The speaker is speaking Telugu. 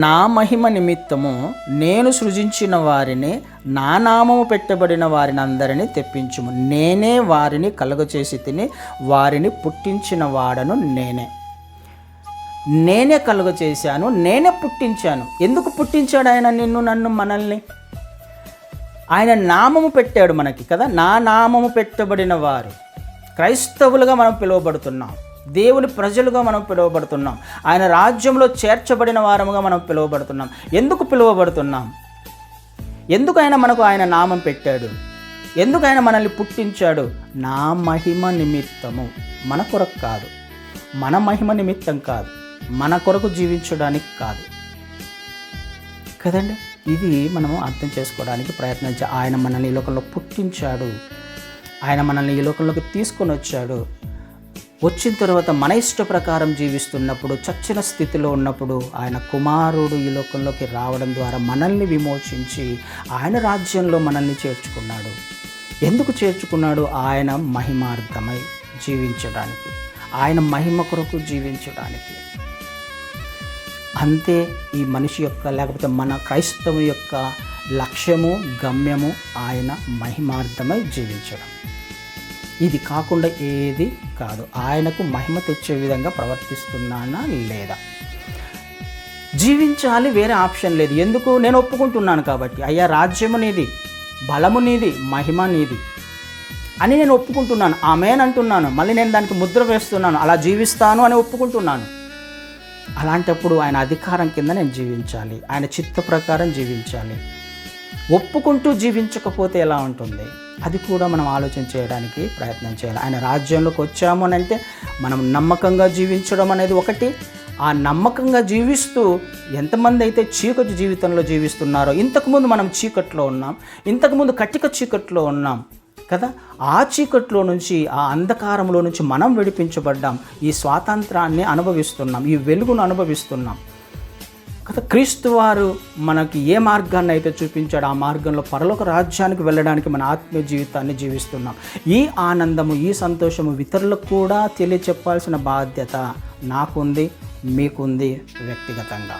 నా మహిమ నిమిత్తము నేను సృజించిన వారిని నా నామము పెట్టబడిన వారిని అందరినీ తెప్పించుము. నేనే వారిని కలుగచేసి తిని వారిని పుట్టించిన వాడను నేనే. నేనే కలుగచేశాను నేనే పుట్టించాను. ఎందుకు పుట్టించాడు ఆయన నిన్ను నన్ను మనల్ని? ఆయన నామము పెట్టాడు మనకి కదా నా నామము పెట్టబడిన వారు. క్రైస్తవులుగా మనం పిలువబడుతున్నాం. దేవుని ప్రజలుగా మనం పిలువబడుతున్నాం. ఆయన రాజ్యంలో చేర్చబడిన వారముగా మనం పిలువబడుతున్నాం. ఎందుకు పిలువబడుతున్నాం? ఎందుకు ఆయన మనకు ఆయన నామం పెట్టాడు. ఎందుకు ఆయన మనల్ని పుట్టించాడు. నా మహిమ నిమిత్తము. మన కొరకు కాదు. మన మహిమ నిమిత్తం కాదు. మన కొరకు జీవించడానికి కాదు. కదండి? ఇది మనము అర్థం చేసుకోవడానికి ప్రయత్నించా ఆయన మనల్ని ఈ లోకంలో పుట్టించాడు. ఆయన మనల్ని ఈ లోకంలోకి తీసుకొని వచ్చాడు. వచ్చిన తర్వాత మన ఇష్ట ప్రకారం జీవిస్తున్నప్పుడు చచ్చిన స్థితిలో ఉన్నప్పుడు ఆయన కుమారుడు ఈ లోకంలోకి రావడం ద్వారా మనల్ని విమోచించి ఆయన రాజ్యంలో మనల్ని చేర్చుకున్నాడు. ఎందుకు చేర్చుకున్నాడు? ఆయన మహిమార్థమై జీవించడానికి. ఆయన మహిమ కొరకు జీవించడానికి. అంతే ఈ మనిషి యొక్క లేకపోతే మన క్రైస్తవం యొక్క లక్ష్యము గమ్యము ఆయన మహిమార్థమై జీవించడం. ఇది కాకుండా ఏది కాదు. ఆయనకు మహిమ తెచ్చే విధంగా ప్రవర్తిస్తున్నానా లేదా? జీవించాలి వేరే ఆప్షన్ లేదు. ఎందుకు? నేను ఒప్పుకుంటున్నాను కాబట్టి. అయ్యా రాజ్యము నీది బలము నీది మహిమ నీది అని నేను ఒప్పుకుంటున్నాను. ఆమెన్ అంటున్నాను. మళ్ళీ నేను దానికి ముద్ర వేస్తున్నాను. అలా జీవిస్తాను అని ఒప్పుకుంటున్నాను. అలాంటప్పుడు ఆయన అధికారం కింద నేను జీవించాలి. ఆయన చిత్త ప్రకారం జీవించాలి. ఒప్పుకుంటూ జీవించకపోతే ఎలా ఉంటుంది? అది కూడా మనం ఆలోచన చేయడానికి ప్రయత్నం చేయాలి. ఆయన రాజ్యంలోకి వచ్చాము అని అంటే మనం నమ్మకంగా జీవించడం అనేది ఒకటి. ఆ నమ్మకంగా జీవిస్తూ ఎంతమంది అయితే చీకటి జీవితంలో జీవిస్తున్నారో ఇంతకుముందు మనం చీకట్లో ఉన్నాం ఇంతకుముందు కట్టిక చీకట్లో ఉన్నాం కదా? ఆ చీకట్లో నుంచి ఆ అంధకారంలో నుంచి మనం విడిపించబడ్డాం. ఈ స్వాతంత్రాన్ని అనుభవిస్తున్నాం ఈ వెలుగును అనుభవిస్తున్నాం. క్రీస్తు వారు మనకి ఏ మార్గాన్ని అయితే చూపించాడో ఆ మార్గంలో పరలోక రాజ్యానికి వెళ్ళడానికి మన ఆత్మీయ జీవితాన్ని జీవిస్తున్నాం. ఈ ఆనందము ఈ సంతోషము ఇతరులకు కూడా తెలియచెప్పాల్సిన బాధ్యత నాకుంది మీకుంది వ్యక్తిగతంగా.